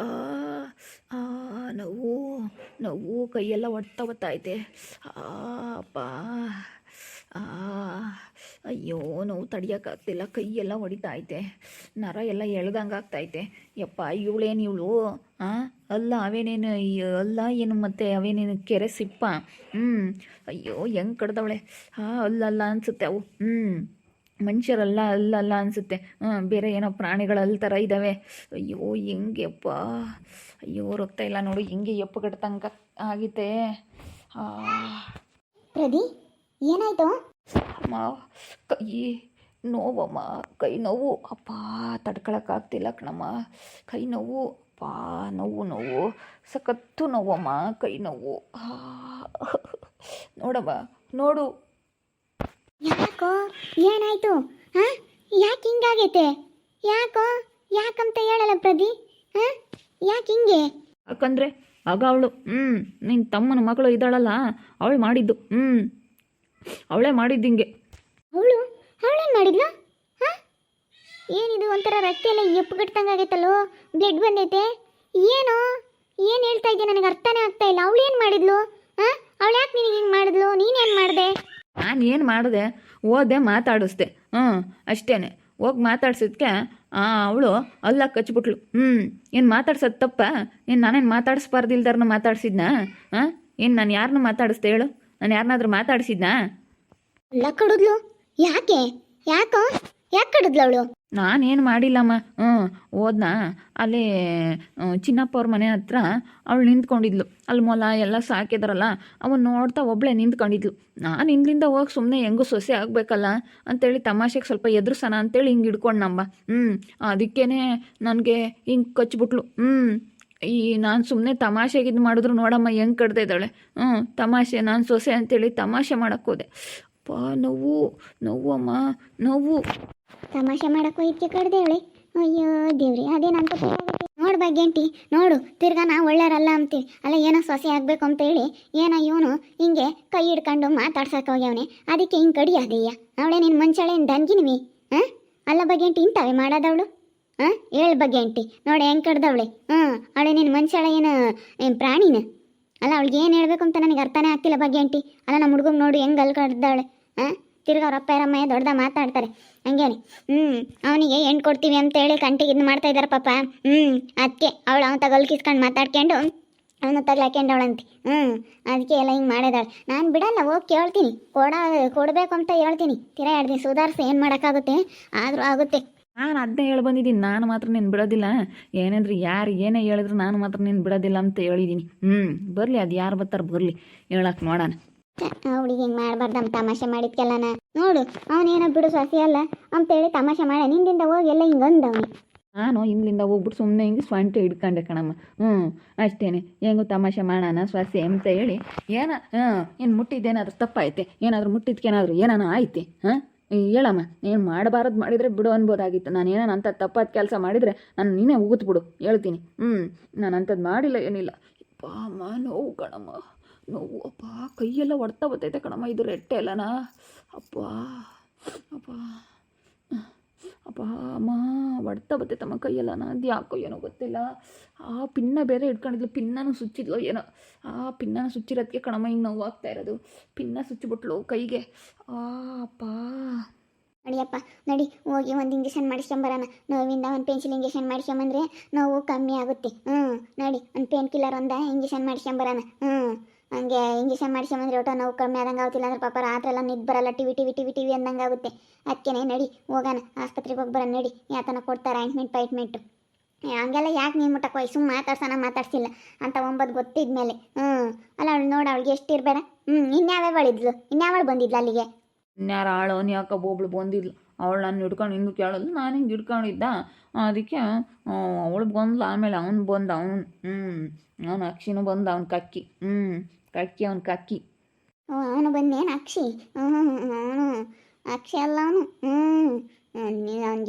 ಆ ನೋವು ನೋವು ಕೈಯೆಲ್ಲ ಒಡ್ತಾ ಆ, ಅಪ್ಪ. ಆ, ಅಯ್ಯೋ, ನೋವು ತಡಿಯೋಕ್ಕಾಗ್ತಿಲ್ಲ ಕೈಯೆಲ್ಲ ಹೊಡಿತಾ ಐತೆ ನರ ಎಲ್ಲ ಎಳ್ದಂಗೆ ಆಗ್ತೈತೆ ಯಪ್ಪ, ಇವಳೇನು ಇವಳು? ಹಾಂ ಅಲ್ಲ, ಅವೇನೇನು ಅಲ್ಲ, ಏನು ಮತ್ತೆ ಅವೇನೇನು ಕೆರೆ ಸಿಪ್ಪ? ಹ್ಞೂ ಅಯ್ಯೋ, ಹೆಂಗೆ ಕಡ್ದವಳೆ? ಹಾಂ ಅಲ್ಲ ಅನಿಸುತ್ತೆ ಅವು. ಹ್ಞೂ ಮನುಷ್ಯರಲ್ಲ ಅಲ್ಲಲ್ಲ ಅನಿಸುತ್ತೆ. ಬೇರೆ ಏನೋ ಪ್ರಾಣಿಗಳು ಅಲ್ಲಿ ಥರ ಇದ್ದಾವೆ ಅಯ್ಯೋ ಹೆಂಗೆಪ್ಪ. ಅಯ್ಯೋ ರಕ್ತ ಇಲ್ಲ ನೋಡು ಹೆಂಗೆ ಎಪ್ಪು ಕಟ್ತಂಗ ಆಗೈತೆ. ಆ, ಪ್ರದಿ ಏನಾಯ್ತು? ಅಮ್ಮ ಕೈ ನೋವಮ್ಮ ಕೈ ನೋವು. ಅಪ್ಪ ತಡ್ಕೊಳಕ್ಕಾಗ್ತಿಲ್ಲ ಕಣಮ್ಮ. ಕೈ ನೋವು. ಅಪ್ಪ ನೋವು ನೋವು. ಸಖತ್ತು ನೋವಮ್ಮ ಕೈ ನೋವು. ನೋಡಮ್ಮ ನೋಡು. ಏನಾಯ್ತು? ಹಾ ಯಾಕೆ ಹಿಂಗಾಗೈತೆ? ಯಾಕೋ? ಯಾಕಂತ ಹೇಳಲ್ಲ ಪ್ರದಿ? ಹಾ ಯಾಕೆ ಹಿಂಗೆ? ಯಾಕಂದರೆ ಆಗ ಅವಳು ಹ್ಞೂ ನಿನ್ನ ತಮ್ಮನ ಮಗಳು ಇದ್ದಾಳಲ್ಲ ಅವಳು ಮಾಡಿದ್ದು ಹ್ಞೂ ಅವಳೇ ಮಾಡಿದ್ದು ಹಿಂಗೆ. ಅವಳು? ಅವಳೇನು ಮಾಡಿದ್ಲು? ಹಾ ಏನಿದು ಒಂಥರ ರಕ್ತ ಎಲ್ಲ ಎಪ್ಪುಗಟ್ಟಂಗಾಗೈತಲ್ಲೋ ಬ್ಲಡ್ ಬಂದೈತೆ? ಏನು? ಏನು ಹೇಳ್ತಾ ಇದೆಯಾ? ನನಗೆ ಅರ್ಥನೇ ಆಗ್ತಾ ಇಲ್ಲ. ಅವಳು ಏನು ಮಾಡಿದ್ಲು? ಹಾ ಅವಳು ಯಾಕೆ ನಿನಗೆ ಹಿಂಗೆ ಮಾಡಿದ್ಲು? ನೀನೇನು ಮಾಡಿದೆ? ನಾನು ಏನು ಮಾಡಿದೆ? ಓದೆ ಮಾತಾಡಿಸ್ದೆ. ಹ್ಞೂ ಅಷ್ಟೇ ಹೋಗಿ ಮಾತಾಡ್ಸಿದ್ಕೆ ಅವಳು ಅಲ್ಲ ಕಚ್ಬಿಟ್ಲು ಹ್ಞೂ ಏನು ಮಾತಾಡ್ಸೋದ್ ತಪ್ಪ? ಏನು ನಾನೇನು ಮಾತಾಡಿಸ್ಬಾರ್ದಿಲ್ದಾರನ್ನ ಮಾತಾಡ್ಸಿದ್ನಾ? ಹಾಂ ಏನು ನಾನು ಯಾರನ್ನ ಮಾತಾಡಿಸ್ದೆ ಹೇಳು? ನಾನು ಯಾರನ್ನಾದ್ರೂ ಮಾತಾಡಿಸಿದ್ನಾ? ಯಾಕೆ? ಯಾಕೋ? ಯಾಕೆ ಕಡಿದ್ಲ ಅವಳು? ನಾನೇನು ಮಾಡಿಲ್ಲಮ್ಮ. ಹ್ಞೂ ಹೋದ್ನ. ಅಲ್ಲಿ ಚಿನ್ನಪ್ಪ ಅವ್ರ ಮನೆ ಹತ್ರ ಅವಳು ನಿಂತ್ಕೊಂಡಿದ್ಲು. ಅಲ್ಲಿ ಮೊಲ ಎಲ್ಲ ಸಾಕಿದ್ರಲ್ಲ, ಅವನು ನೋಡ್ತಾ ಒಬ್ಳೆ ನಿಂತ್ಕೊಂಡಿದ್ಲು. ನಾನು ಇಂದಿಂದ ಹೋಗಿ ಸುಮ್ಮನೆ ಹೆಂಗೂ ಸೊಸೆ ಆಗಬೇಕಲ್ಲ ಅಂತೇಳಿ ತಮಾಷೆಗೆ ಸ್ವಲ್ಪ ಎದುರ್ಸೋಣ ಅಂತೇಳಿ ಹಿಂಗೆ ಇಡ್ಕೊಂಡಮ್ಮ ಹ್ಞೂ ಅದಕ್ಕೇನೆ ನನಗೆ ಹಿಂಗೆ ಕಚ್ಬಿಟ್ಲು. ಹ್ಞೂ ಈ ನಾನು ಸುಮ್ಮನೆ ತಮಾಷೆಗೆ ಇದು ಮಾಡಿದ್ರು ನೋಡಮ್ಮ ಹೆಂಗೆ ಕಡ್ದೆ ಇದ್ದಾಳೆ. ಹ್ಞೂ ತಮಾಷೆ, ನಾನು ಸೊಸೆ ಅಂತೇಳಿ ತಮಾಷೆ ಮಾಡೋಕ್ಕೋದೆ ಹೋದೆ. ಪಾ ನೋವು ನೋವು ಅಮ್ಮ, ನೋವು. ತಮಾಷೆ ಮಾಡಕ್ಕೂ ಇದಕ್ಕೆ ಕಡ್ದೇವಳಿ. ಅಯ್ಯೋ, ದೇವ್ರಿ ಅದೇನಂತ ನೋಡು ಬಗ್ಗೆಂಟಿ ನೋಡು, ತಿರ್ಗಾ ನಾ ಒಳ್ಳೆಯರಲ್ಲ ಅಂತೀವಿ. ಅಲ್ಲ, ಏನೋ ಸೊಸೆ ಆಗಬೇಕು ಅಂತ ಹೇಳಿ, ಏನೋ ಇವನು ಹಿಂಗೆ ಕೈ ಹಿಡ್ಕೊಂಡು ಮಾತಾಡ್ಸಕ್ಕೆ ಹೋಗ್ಯವನೆ. ಅದಕ್ಕೆ ಹಿಂಗೆ ಕಡಿಯಾದಯ್ಯ ಅವಳೆ ನಿನ್ನ ಏನು ಡಂಜಿನಮಿ ಹಾಂ? ಅಲ್ಲ ಬಗ್ಗೆಂಟಿ ಇಂಥವೇ ಮಾಡೋದವಳು? ಹಾಂ? ಹೇಳು ಬಗ್ಗೆಂಟಿ ನೋಡಿ ಹೆಂಗೆ ಕಡ್ದವಳೆ. ಹಾಂ, ಅವಳೆ ನಿನ್ನ ಮಂಚಾಳೆ ಏನು ಏನು ಪ್ರಾಣಿನ? ಅಲ್ಲ, ಅವಳಿಗೆ ಏನು ಹೇಳಬೇಕು ಅಂತ ನನಗೆ ಅರ್ಥನೇ ಆಗ್ತಿಲ್ಲ ಬಗ್ಗೆಂಟಿ ಅಲ್ಲ ನಮ್ಮ ಹುಡುಗಂಗೆ ನೋಡು ಹೆಂಗೆ ಅಲ್ಲಿ ಕಡ್ದವಳೆ ಹಾಂ? ತಿರ್ಗಾ ಅವ್ರ ಅಪ್ಪ ಯಾರಮ್ಮ ದೊಡ್ಡದ ಮಾತಾಡ್ತಾರೆ. ಹಂಗೇನೆ ಹ್ಞೂ ಅವನಿಗೆ ಹೆಣ್ಣು ಕೊಡ್ತೀವಿ ಅಂತೇಳಿ ಕಂಟಿಗೆ ಇದು ಮಾಡ್ತಾ ಇದ್ದಾರೆ ಪಾಪ. ಹ್ಞೂ ಅದಕ್ಕೆ ಅವಳು ಅವನ ತಗೊಲ್ ಕಿಸ್ಕೊಂಡು ಮಾತಾಡ್ಕೊಂಡು ಅವನು ಅವಳಂತೆ ಹ್ಞೂ ಅದಕ್ಕೆ ಎಲ್ಲ ಹಿಂಗೆ ಮಾಡಿದಾಳೆ. ನಾನು ಬಿಡಲ್ಲ, ಹೋಗಿ ಕೇಳ್ತೀನಿ. ಕೊಡ, ಕೊಡಬೇಕು ಅಂತ ಹೇಳ್ತೀನಿ. ತಿರಾ ಎರಡು ದಿನ ಸುಧಾರಿಸಿ ಏನು ಮಾಡೋಕ್ಕಾಗುತ್ತೆ? ಆದರೂ ಆಗುತ್ತೆ. ನಾನು ಅದನ್ನೇ ಹೇಳಿ ಬಂದಿದ್ದೀನಿ. ನಾನು ಮಾತ್ರ ನೀನು ಬಿಡೋದಿಲ್ಲ. ಏನಂದ್ರೆ, ಯಾರು ಏನೇ ಹೇಳಿದ್ರು ನಾನು ಮಾತ್ರ ನೀನು ಬಿಡೋದಿಲ್ಲ ಅಂತ ಹೇಳಿದ್ದೀನಿ ಹ್ಞೂ ಬರಲಿ, ಅದು ಯಾರು ಬರ್ತಾರೆ ಬರಲಿ. ಹೇಳಕ್ಕೆ ನೋಡೋಣ. ಅವಳಿಗೆ ಹಿಂಗೆ ಅಂತ ತಮಾಷೆ ಮಾಡಿದ್ಕೆಲ್ಲನ ನೋಡು, ಅವನೇನೋ ಬಿಡು ಸಸಿ ಅಲ್ಲ ಅಂತೇಳಿ ತಮಾಷೆ ಮಾಡ ನಿಂದಿಂದ ಹೋಗಿ ಎಲ್ಲ ಹಿಂಗೆ ಅಂದವನು. ನಾನು ಇಲ್ಲಿಂದ ಹೋಗ್ಬಿಟ್ಟು ಸುಮ್ಮನೆ ಹಿಂಗೆ ಸ್ವಂಟ ಹಿಡ್ಕೊಂಡೆ ಕಣಮ್ಮ. ಹ್ಞೂ ಅಷ್ಟೇನೆ. ಹೆಂಗು ತಮಾಷೆ ಮಾಡೋಣ ಸ್ವಾಸಿ ಅಂತ ಹೇಳಿ. ಏನ, ಹಾಂ, ಏನು ಮುಟ್ಟಿದ್ದೇನಾದ್ರೂ ತಪ್ಪಾಯ್ತೆ? ಏನಾದರೂ ಮುಟ್ಟಿದ್ಕೇನಾದರೂ ಏನಾನ ಆಯ್ತೆ? ಹಾಂ? ಹೇಳಮ್ಮ, ಏನು ಮಾಡಬಾರದು ಮಾಡಿದರೆ ಬಿಡು ಅನ್ಬೋದಾಗಿತ್ತು. ನಾನು ಏನಾನ ಅಂಥ ತಪ್ಪಾದ ಕೆಲಸ ಮಾಡಿದರೆ ನಾನು ನೀನೇ ಉಗುತ್ಬಿಡು ಹೇಳ್ತೀನಿ. ಹ್ಞೂ ನಾನು ಅಂಥದ್ದು ಮಾಡಿಲ್ಲ ಏನಿಲ್ಲ. ಪಾಮ ನೋವು ಕಣಮ್ಮ. ನೋವು, ಅಪ್ಪ, ಕೈಯೆಲ್ಲ ಹೊಡ್ತಾ ಬರ್ತೈತೆ ಕಣಮ್ಮ, ಇದು ರೆಟ್ಟೆ ಅಲ್ಲನಾ? ಅಪ್ಪ ಅಪ್ಪ ಅಪ್ಪ, ಅಮ್ಮ ಹೊಡ್ತಾ ಬರ್ತೈತಮ್ಮ ಕೈಯೆಲ್ಲ. ಅದು ಯಾಕೋ ಏನೋ ಗೊತ್ತಿಲ್ಲ. ಆ ಪಿನ್ನ ಬೇರೆ ಇಟ್ಕೊಂಡಿದ್ಲು, ಪಿನ್ನನು ಸುಚ್ಚಿದ್ಲು ಏನೋ. ಆ ಪಿನ್ನನ ಸುಚ್ಚಿರೋದಕ್ಕೆ ಕಣಮ್ಮ ಹಿಂಗೆ ನೋವು ಆಗ್ತಾ ಇರೋದು. ಪಿನ್ನ ಸುಚ್ಚಿಬಿಟ್ಲು ಕೈಗೆ. ಆ, ಅಪ್ಪ. ನಡಿಯಪ್ಪ, ನಡಿ, ಹೋಗಿ ಒಂದು ಇಂಜೆಕ್ಷನ್ ಮಾಡಿಸ್ಕೊಂಬರೋಣ. ನೋವಿಂದ ಒಂದು ಪೆನ್ಸಿಲ್ ಇಂಜೆಕ್ಷನ್ ಮಾಡಿಸ್ಕೊಂಬಂದ್ರೆ ನೋವು ಕಮ್ಮಿ ಆಗುತ್ತೆ. ಹ್ಞೂ ನಡಿ, ಒಂದು ಪೇನ್ ಕಿಲ್ಲರ್ ಒಂದ ಇಂಜೆಕ್ಷನ್ ಮಾಡಿಸ್ಕೊಂಬರೋಣ. ಹ್ಞೂ ಹಂಗೆ ಇಂಜೆಕ್ಷನ್ ಮಾಡಿಸ್ಕೊಂಬಂದ್ರೆ ಒಟ್ಟು ನೋವು ಕಮ್ಮಿ ಆದಂಗೆ ಆಗುತ್ತಿಲ್ಲ ಅಂದ್ರೆ ಪಾಪ ರಾತ್ರಿ ಎಲ್ಲ ನಿದ್ದು ಬರಲ್ಲ. ಟಿವಿ ಟಿವಿ ಟಿವಿ ಟಿವಿ ಅಂದಂಗೆ ಆಗುತ್ತೆ. ಅದಕ್ಕೆ ನಡಿ, ಹೋಗೋಣ. ಆಸ್ಪತ್ರೆಗೆ ಹೋಗಿ ಬರೋಣ, ನಡಿ. ಯಾತನ ಕೊಡ್ತಾರೆ ಆಯಿಂಟ್ಮೆಂಟ್ ಪೈಟ್ಮೆಂಟು ಹಂಗೆಲ್ಲ ಯಾಕೆ ನೀನು ಮುಟ್ಟಕ್ಕೆ ಹೋಯ್ ಸುಮ್ಮನೆ ಮಾತಾಡ್ಸೋಣ, ಮಾತಾಡ್ಸಿಲ್ಲ. ಅಂತ ಒಂಬತ್ತು ಗೊತ್ತಿದ್ಮೇಲೆ ಹ್ಞೂ ಅಲ್ಲ ಅವಳು ನೋಡಿ, ಅವಳಿಗೆ ಎಷ್ಟು ಇರಬೇಡ. ಹ್ಞೂ ಇನ್ಯಾವೇ ಬಳಿದ್ಲು ಇನ್ಯಾವಳು ಬಂದಿದ್ಲು ಅಲ್ಲಿಗೆ? ಇನ್ಯಾರು ಆಳು ಯಾಕಬ್ಬ ಒಬ್ಳು ಬಂದಿದ್ಲು? ಅವಳು ನಾನು ಹಿಡ್ಕೊಂಡು ಹಿಂಗೆ ಕೇಳೋದು, ನಾನು ಹಿಂಗೆ ಹಿಡ್ಕೊಂಡಿದ್ದ? ಅದಕ್ಕೆ ಅವಳು ಬಂದ್ಲು. ಆಮೇಲೆ ಅವನು ಬಂದ, ಅವನು ಹ್ಞೂ ಅವನು ಅಕ್ಷಿನೂ ಬಂದ, ಅವ್ನು ಕಕ್ಕಿ. ಹ್ಞೂ ಕಕ್ಕಿ ಅವ್ನು ಕಕ್ಕಿ ಅವನು ಬಂದೇನು ಅಕ್ಷಿ? ಅವನು ಅಕ್ಷಿ ಅಲ್ಲ ಅವನು. ಹ್ಞೂ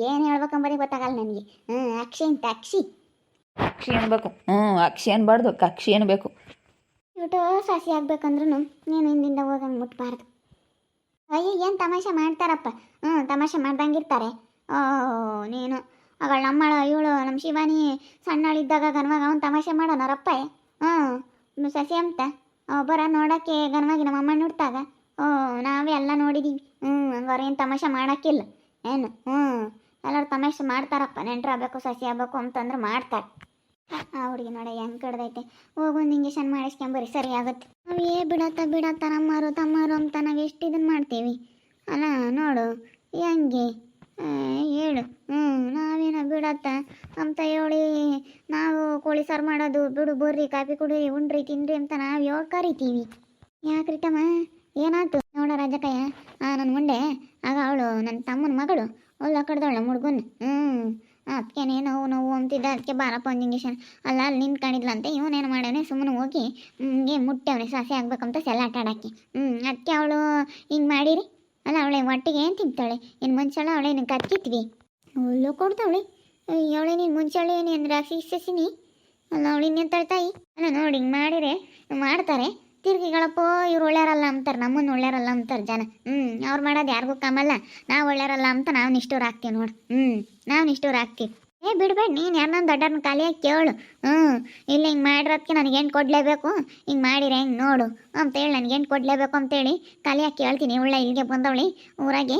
ಏನು ಹೇಳ್ಬೇಕಂಬರಿ ಗೊತ್ತಾಗಲ್ಲ ನನಗೆ. ಹ್ಞೂ ಅಕ್ಷಿ ಅಂತ ಅಕ್ಷಿ. ಅಕ್ಷಿ ಅನ್ಬೇಕು. ಹ್ಞೂ ಅಕ್ಷಿ ಅನ್ಬಾರ್ದು ಕಕ್ಷಿ ಅನ್ಬೇಕು. ಇಟ್ಟು ಸಸಿ ಆಗ್ಬೇಕಂದ್ರೂ ನೀನು ಹಿಂದಿಂದ ಹೋಗಂಗೆ ಮುಟ್ಬಾರ್ದು. ಅಯ್ಯೋ ಏನು ತಮಾಷೆ ಮಾಡ್ತಾರಪ್ಪ? ಹ್ಞೂ ತಮಾಷೆ ಮಾಡ್ದಂಗೆ ಇರ್ತಾರೆ ಓ ನೀನು. ಅವಳು ನಮ್ಮಳ ಇವಳು ನಮ್ಮ ಶಿವಾನಿ ಸಣ್ಣಳಿದ್ದಾಗ ಗನ್ವಾಗ ಅವ್ನು ತಮಾಷೆ ಮಾಡೋಣ ರಪ್ಪ ಹ್ಞೂ ಸಸಿ ಅಂತ? ಅವ ಬರ ನೋಡೋಕ್ಕೆ ಗನವಾಗಿ ನಮ್ಮ ಅಮ್ಮ ನೋಡ್ತಾಗ ಓ, ನಾವೇ ಎಲ್ಲ ನೋಡಿದೀವಿ. ಹ್ಞೂ ಹಂಗಾರೆ ಏನು ತಮಾಷೆ ಮಾಡೋಕ್ಕಿಲ್ಲ. ಏನು? ಹ್ಞೂ ಎಲ್ಲರೂ ತಮಾಷೆ ಮಾಡ್ತಾರಪ್ಪ. ನೆಂಟ್ರು ಆಗ್ಬೇಕು, ಸಸಿ ಆಗ್ಬೇಕು ಅಂತಂದ್ರೆ ಮಾಡ್ತಾರೆ. ಆ ಹುಡುಗಿ ನೋಡ, ಹೆಂಗೆ ಕಡ್ದೈತೆ. ಹೋಗೊಂದು ಇಂಜೆಕ್ಷನ್ ಮಾಡಿಸ್ಕೊಂಬರಿ ಸರಿ ಆಗುತ್ತೆ. ನಾವು ಏ ಬಿಡತ್ತ ಬಿಡತ್ತ ನಮ್ಮರು ತಮ್ಮರು ಅಂತ ನಾವು ಎಷ್ಟು ಇದನ್ನು ಮಾಡ್ತೀವಿ? ಅಲ್ಲ, ನೋಡು, ಹೆಂಗೆ? ಹೇಳು. ಹ್ಞೂ ನಾವೇನೋ ಬಿಡತ್ತ? ಅಂತ ಹೇಳಿ ನಾವು ಕೋಳಿ ಸಾರು ಮಾಡೋದು, ಬಿಡು, ಬರ್ರಿ, ಕಾಫಿ ಕುಡಿ ಉಂಡ್ರಿ, ತಿನ್ರಿ ಅಂತ ನಾವು ಯಾವಾಗ ಕರಿತೀವಿ? ಯಾಕ್ರಿ ತಮ್ಮ? ಏನಾಯ್ತು? ನೋಡ ರಾಜಕಯ್ಯ. ಆ ನನ್ನ ಮುಂಡೆ ಆಗ ಅವಳು ನನ್ನ ತಮ್ಮನ ಮಗಳು, ಅವಳು ಕಡ್ದವಳ ಮುಡ್ಗುನ್. ಹ್ಞೂ ಅದಕ್ಕೇನೆ ನೋವು ನೋವು ಅಂತಿದ್ದ. ಅದಕ್ಕೆ ಬಾರಪ್ಪ ಇಂಜೆಕ್ಷನ್ ಅಲ್ಲ, ಅಲ್ಲಿ ನಿಂತ್ಕೊಂಡಿದ್ಲಂತೆ ಇವನೇನು ಮಾಡ್ಯಾನೆ? ಸುಮ್ಮನೆ ಹೋಗಿ ಹಿಂಗೆ ಮುಟ್ಟವನೆ ಸಸಿ ಆಗ್ಬೇಕಂತ ಸೆಲ್ಲ ಆಟ ಆಡಕ್ಕೆ ಹ್ಞೂ ಅದಕ್ಕೆ ಅವಳು ಹಿಂಗೆ ಮಾಡಿರಿ? ಅಲ್ಲ ಅವಳೆ ಒಟ್ಟಿಗೆ ಏನು ತಿಂತಾಳೆ? ಇನ್ನು ಮುಂಚಾಳೆ ಅವಳೆ ನಿನ್ನ ಕತ್ತಿತ್ವಿ ಅವಳು ಕೊಡ್ತಾವಳೆ. ಅವಳೆ ನೀನು ಮುಂಚಾಳೆ ಏನು ಅಂದ್ರೆ? ಸಸಿನಿ ಅಲ್ಲ, ಅವಳು ಇನ್ನೆಂತಾಳೆ ತಾಯಿ? ಅಲ್ಲ, ನೋಡಿ, ಹಿಂಗೆ ಮಾಡಿರೆ ಮಾಡ್ತಾರೆ. ತಿರ್ಗಿಗಳಪ್ಪ, ಇವ್ರು ಒಳ್ಳೆಯರಲ್ಲ ಅಂತಾರೆ, ನಮ್ಮನ್ನು ಒಳ್ಳೆಯರಲ್ಲ ಅಂತಾರೆ ಜನ. ಹ್ಞೂ ಅವ್ರು ಮಾಡೋದು ಯಾರಿಗೂ ಕಮ್ಮಲ್ಲ ನಾವು ಒಳ್ಳೆಯರಲ್ಲ ಅಂತ ನಾವು ನಿಷ್ಠೂರು ಹಾಕ್ತೀವಿ ನೋಡಿ. ಹ್ಞೂ ನಾವು ನಿಷ್ಠೂರು ಹಾಕ್ತೀವಿ ಏ ಬಿಡ್ಬೇಡ ನೀನು ಯಾರನ್ನ ದೊಡ್ಡವ್ರನ್ನ ಖಾಲಿಯಾಗಿ ಕೇಳು. ಹ್ಞೂ ಇಲ್ಲ ಹಿಂಗೆ ಮಾಡಿರೋದಕ್ಕೆ ನನಗೆ ಏನು ಕೊಡಲೇಬೇಕು. ಹಿಂಗೆ ಮಾಡಿರ ಹೆಂಗೆ ನೋಡು. ಅಂತೇಳಿ ನನಗೆ ಏನು ಕೊಡಲೇಬೇಕು ಅಂತೇಳಿ ಖಾಲಿಯಾಗಿ ಕೇಳ್ತೀನಿ. ಇವಳ ಇಲ್ಲಿಗೆ ಬಂದವಳಿ, ಊರಾಗೆ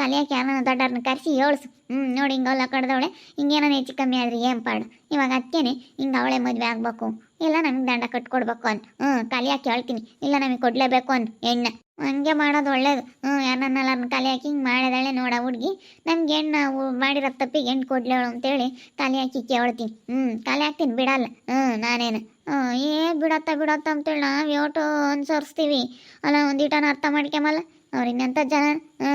ಖಾಲಿಯಾಗಿ ಯಾರನ್ನ ದೊಡ್ಡವ್ರನ್ನ ಕರೆಸಿ ಹೇಳ್ಸು ಹ್ಞೂ ನೋಡಿ ಹಿಂಗೆಲ್ಲ ಕಡ್ದವಳೆ. ಹಿಂಗೇನೋ ಹೆಚ್ಚು ಕಮ್ಮಿ ಆದ್ರೆ ಏನು ಪಾಡು. ಇವಾಗ ಅದಕ್ಕೇನೆ ಹಿಂಗೆ ಅವಳೆ ಮದುವೆ ಆಗಬೇಕು. ಇಲ್ಲ ನಮಗೆ ದಂಡ ಕಟ್ಕೊಡ್ಬೇಕು ಅಂತ ಹ್ಞೂ ಖಾಲಿಯಾಗಿ ಕೇಳ್ತೀನಿ. ಇಲ್ಲ, ನಮಗೆ ಕೊಡಲೇಬೇಕು ಅಂತ ಹೆಣ್ಣು ಹಂಗೆ ಮಾಡೋದು ಒಳ್ಳೇದು. ಹ್ಞೂ ಯಾರನ್ನೆಲ್ಲರನ್ನ ಖಾಲಿ ಹಾಕಿ ಹಿಂಗೆ ಮಾಡಿದಾಳೆ ನೋಡ ಹುಡುಗಿ. ನಮ್ಗೆ ಹೆಣ್ಣು ನಾವು ಮಾಡಿರೋ ತಪ್ಪಿಗೆ ಹೆಣ್ಣು ಕೊಡ್ಲೇಳು ಅಂತೇಳಿ ಖಾಲಿ ಹಾಕಿ ಕೇಳ್ತೀನಿ ಹ್ಞೂ ಖಾಲಿ ಹಾಕ್ತೀನಿ, ಬಿಡಲ್ಲ. ಹ್ಞೂ ನಾನೇನು. ಹ್ಞೂ ಏ, ಬಿಡತ್ತ ಬಿಡತ್ತ ಅಂತೇಳಿ ನಾವು ಯೋಟು ಅನ್ಸರ್ಸ್ತೀವಿ. ಅಲ್ಲ ಒಂದಿಟನ ಅರ್ಥ ಮಾಡ್ಕೊಂಬಲ್ಲ. ಅವ್ರು ಇನ್ನೆಂಥ ಜನ? ಹ್ಞೂ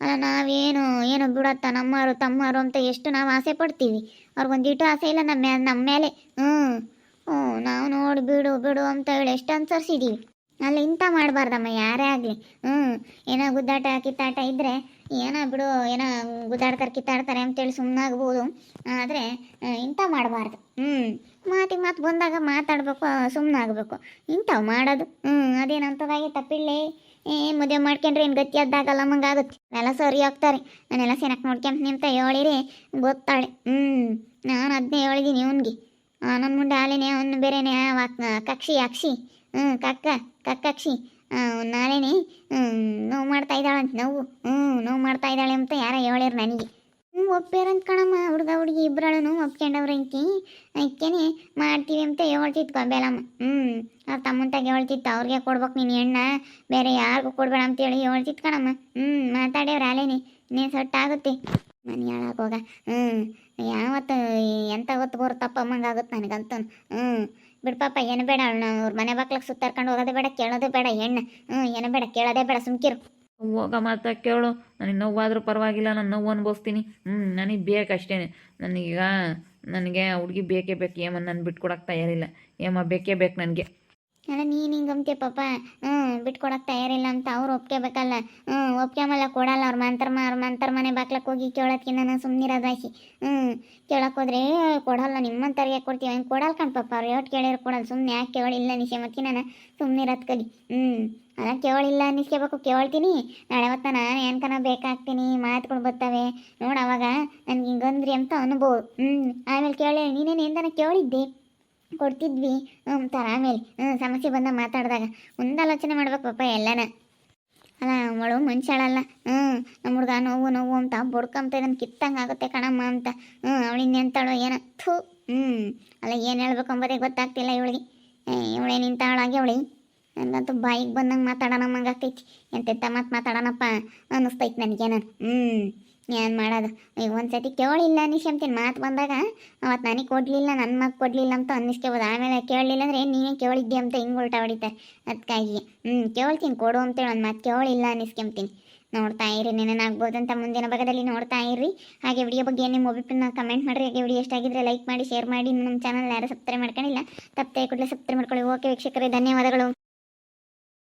ಅಲ್ಲ, ನಾವೇನು, ಏನು ಬಿಡತ್ತ ನಮ್ಮವರು ತಮ್ಮವರು ಅಂತ ಎಷ್ಟು ನಾವು ಆಸೆ ಪಡ್ತೀವಿ. ಅವ್ರಿಗೊಂದಿಟ್ಟು ಆಸೆ ಇಲ್ಲ ನಮ್ಮ ನಮ್ಮ ಮೇಲೆ ಹ್ಞೂ ಹ್ಞೂ ನಾವು ನೋಡಿ ಬಿಡು ಬಿಡು ಅಂತ ಹೇಳಿ ಎಷ್ಟು ಅನ್ಸರ್ಸಿದ್ದೀವಿ ಅಲ್ಲ, ಇಂಥ ಮಾಡಬಾರ್ದಮ್ಮ, ಯಾರೇ ಆಗಲಿ. ಹ್ಞೂ ಏನೋ ಗುದ್ದಾಟ, ಕಿತ್ತಾಟ ಇದ್ದರೆ ಏನೋ ಬಿಡು, ಏನೋ ಗುದ್ದಾಡ್ತಾರೆ, ಕಿತ್ತಾಡ್ತಾರೆ ಅಂತೇಳಿ ಸುಮ್ಮನಾಗ್ಬೋದು ಆದರೆ ಇಂಥ ಮಾಡಬಾರ್ದು. ಹ್ಞೂ ಮಾತಿಗೆ ಮಾತು ಬಂದಾಗ ಮಾತಾಡಬೇಕು ಸುಮ್ಮನಾಗಬೇಕು ಇಂಥವು ಮಾಡೋದು ಹ್ಞೂ ಅದೇನಂತದಾಗೆ ತಪ್ಪಿಳ್ಳಿ ಏ, ಮದುವೆ ಮಾಡ್ಕೊಂಡ್ರೆ ಏನು ಗತಿ ಅದ್ದಾಗಲ್ಲ ಮಂಗಾಗುತ್ತೆ ಎಲ್ಲ ಸರಿ ಹೋಗ್ತಾರೆ ನಾನೆಲ್ಲ ಸೆನಕ್ ನೋಡ್ಕೊಂತ ನಿಂತ ಹೇಳಿರಿ ಗೊತ್ತಾಳೆ. ಹ್ಞೂ ನಾನು ಅದನ್ನೇ ಹೇಳಿದ್ದೀನಿ ಇವನಿಗೆ. ನನ್ನ ಮುಂದೆ ಹಾಲಿನೇ, ಅವನು ಬೇರೆನೇ ಕಕ್ಷಿ, ಅಕ್ಷಿ. ಕಕ್ಕ ಕಕ್ಕಕ್ಷಿ ನಾಳೆನೆ ನೋವು ಮಾಡ್ತಾ ಅಂತ ನೋವು. ಹ್ಞೂ ನೋವು ಮಾಡ್ತಾ ಇದ್ದಾಳೆ ಅಂತ ಯಾರೋ ಹೇಳಿರು ನನಗೆ. ಹ್ಞೂ ಒಪ್ಪ್ಯಾರಂತ ಕಣಮ್ಮ, ಹುಡುಗ, ಹುಡುಗಿ ಇಬ್ಬರಳು ಒಪ್ಕೊಂಡವ್ರಂತಿ ಅಕ್ಕೇನೆ ಮಾಡ್ತೀವಿ ಅಂತ ಹೇಳ್ತಿತ್ತು ಬೇಲಮ್ಮ ಹ್ಞೂ ಅವ್ರ ತಮ್ಮಂತಾಗ ಹೇಳ್ತಿತ್ತು, ಅವ್ರಿಗೆ ಕೊಡ್ಬೇಕು ನೀನು ಹೆಣ್ಣ, ಬೇರೆ ಯಾರಿಗೂ ಕೊಡ್ಬೇಡ ಅಂತೇಳಿ ಹೇಳ್ತಿತ್ತು ಕಣಮ್ಮ. ಹ್ಞೂ ಮಾತಾಡ್ಯವ್ರು ಅಲೇನೆ ನೀನು ಸೊಟ್ಟಾಗುತ್ತೆ. ಮನೆ ಹೋಗ ಹ್ಞೂ ಯಾವತ್ತು ಎಂತ ಹೊತ್ತು ಬರುತ್ತಪ್ಪ ಅಮ್ಮಂಗಾಗುತ್ತೆ ನನಗಂತ ಹ್ಞೂ ಬಿಡ್ಪಾಪ, ಏನು ಬೇಡ ಅವ್ರ ಮನೆ ಬಾಕ್ಲಕ್ಕೆ ಸುತ್ತಾರ್ಕೊಂಡು ಹೋಗೋದೇ ಬೇಡ, ಕೇಳೋದೇ ಬೇಡ, ಹೆಣ್ಣು. ಹ್ಞೂ ಏನು ಬೇಡ, ಕೇಳೋದೇ ಬೇಡ, ಸುಮ್ಕಿರು. ಹೋಗ ಮಾತಾ ಕೇಳು. ನನಗೆ ನೋವಾದರೂ ಪರವಾಗಿಲ್ಲ, ನಾನು ನೋವು ಅನ್ಭವಿಸ್ತೀನಿ. ಹ್ಞೂ ನನಗೆ ಬೇಕಷ್ಟೇ ನನಗೀಗ, ನನಗೆ ಹುಡುಗಿ ಬೇಕೇ ಬೇಕು ಏಮ ನಾನು ಬಿಟ್ಕೊಡಕ್ಕೆ ತಯಾರಿಲ್ಲ. ಏಮ, ಬೇಕೇ ಬೇಕು ನನಗೆ. ಅಲ್ಲ, ನೀನು ಹಿಂಗೆ ಅಂತೆ ಪಾಪ? ಹ್ಞೂ ಬಿಟ್ಕೊಡಕ್ಕೆ ತಯಾರಿಲ್ಲ ಅಂತ ಅವ್ರು ಒಪ್ಕೋಬೇಕಲ್ಲ ಹ್ಞೂ ಒಪ್ಕೊಂಬಲ್ಲ ಕೊಡಲ್ಲ ಅವ್ರ ಮಂತ್ರ ಅವ್ರ ಮಂತ್ರ ಮನೆ ಬಾಕ್ಲಕ್ಕೆ ಹೋಗಿ ಕೇಳೋದ್ಕಿಂತ ನಾನು ಸುಮ್ಮನಿರೋದಾಸಿ ಹ್ಞೂ ಕೇಳಕ್ಕೆ ಹೋದ್ರೆ ಕೊಡಲ್ಲ ನಿಮ್ಮಂತವ್ರಿಗೆ ಕೊಡ್ತೀವಿ ಹಂಗೆ ಕೊಡಲ್ಲ ಕಣ್ ಪಾಪ, ಅವ್ರು ಎಷ್ಟು ಕೇಳಿರ್ ಕೊಡಲ್ಲ. ಸುಮ್ಮನೆ ಯಾಕೆ ಕೇಳಿಲ್ಲ ನಿಶೆ ಮತ್ತೆ ನಾನು ಸುಮ್ಮನಿರೋದು ಕಲಿ. ಹ್ಞೂ ಅಲ್ಲ, ಕೇಳಿಲ್ಲ ಅನ್ನಿಸ್ಕೋಬೇಕು ಕೇಳ್ತೀನಿ. ನಾಳೆ ಹೊತ್ತ ನಾನು ಏನ್ಕನ ಬೇಕಾಗ್ತೀನಿ, ಮಾತುಗಳು ಬರ್ತವೆ ನೋಡು ಅವಾಗ ನನಗೆ ಹಿಂಗಂದ್ರಿ ಅಂತ ಅನ್ಬೋದು. ಹ್ಞೂ ಆಮೇಲೆ ಕೇಳಿ, ನೀನೇನು ಎಂದನ ಕೇಳಿದ್ದೆ? ಕೊಡ್ತಿದ್ವಿ. ಹ್ಞೂ ಸಮಸ್ಯೆ ಬಂದ ಮಾತಾಡಿದಾಗ ಮುಂದಾಲೋಚನೆ ಮಾಡ್ಬೇಕು ಪಾಪ ಎಲ್ಲನ. ಅಲ್ಲ, ಅವಳು ಮನುಷ್ಯಳಲ್ಲ. ಹ್ಞೂ ನಮ್ಮ ಹುಡುಗ ನೋವು ನೋವು ಅಂತ ಬಡ್ಕೊಂತ ಇದನ್ನು ಕಿತ್ತಂಗೆ ಆಗುತ್ತೆ ಕಣಮ್ಮ ಅಂತ. ಹ್ಞೂ ಅವಳು ಇನ್ನೆಂತಾಳು ಏನೋ. ಥೂ ಹ್ಞೂ ಅಲ್ಲ, ಏನು ಹೇಳ್ಬೇಕು ಅಂಬೋದೇ ಗೊತ್ತಾಗ್ತಿಲ್ಲ ಇವಳಿಗೆ. ಇವಳೇ ನಿಂತಾಳಾಗಿ ಅವಳಿ. ನನಗಂತೂ ಬಾಯಿಗೆ ಬಂದಂಗೆ ಮಾತಾಡೋಣ ಹಂಗಾಗ್ತೈತಿ. ಎಂತೆಂಥ ಮಾತು ಮಾತಾಡೋಣಪ್ಪ ಅನ್ನಿಸ್ತೈತಿ ನನಗೇನ. ಹ್ಞೂ ಏನು ಮಾಡೋದು? ಈಗ ಒಂದು ಸತಿ ಕೇಳಿಲ್ಲ ಅನ್ನಿಸ್ಕೊಂತೀನಿ ಮಾತು ಬಂದಾಗ? ಅವತ್ತು ನನಗೆ ಕೊಡಲಿಲ್ಲ ನನ್ನ ಮಗ ಕೊಡಲಿಲ್ಲ ಅಂತ ಅನ್ನಿಸ್ಕೋಬೋದು. ಆಮೇಲೆ ಕೇಳಲಿಲ್ಲ ಅಂದರೆ, ನೀನೇ ಕೇಳಿದ್ದೆ ಅಂತ ಹಿಂಗೆ ಉಲ್ಟಾ ಹೊಡಿತಾರೆ ಅದಕ್ಕಾಗಿ ಹ್ಞೂ ಕೇಳ್ತೀನಿ, ಕೊಡು ಅಂತೇಳಿ ಒಂದು ಮಾತು ಕೇಳಿಲ್ಲ ಅನ್ನಿಸ್ಕೊಂತೀನಿ ನೋಡ್ತಾ ಇರಿ ನೆನನಾಗ್ಬೋದು ಅಂತ ಮುಂದಿನ ಭಾಗದಲ್ಲಿ ನೋಡ್ತಾ ಇರಿ. ಹಾಗೆ ವಿಡಿಯೋ ಬಗ್ಗೆ ನಿಮ್ಮ ಒಬಿಪಿನ ಕಮೆಂಟ್ ಮಾಡಿರಿ. ಹಾಗೆ ವಿಡಿಯೋ ಎಷ್ಟಾಗಿದ್ರೆ ಲೈಕ್ ಮಾಡಿ ಶೇರ್ ಮಾಡಿ. ನಮ್ಮ ಚಾನಲ್ ಯಾರು ಸಬ್ಸ್ಕ್ರೈಬ್ ಮಾಡ್ಕೊಂಡಿಲ್ಲ, ತಪ್ಪದೆ ಕೂಡಲೇ ಸಬ್ಸ್ಕ್ರೈಬ್ ಮಾಡ್ಕೊಳ್ಳಿ. ಓಕೆ ವೀಕ್ಷಕರೇ, ಧನ್ಯವಾದಗಳು.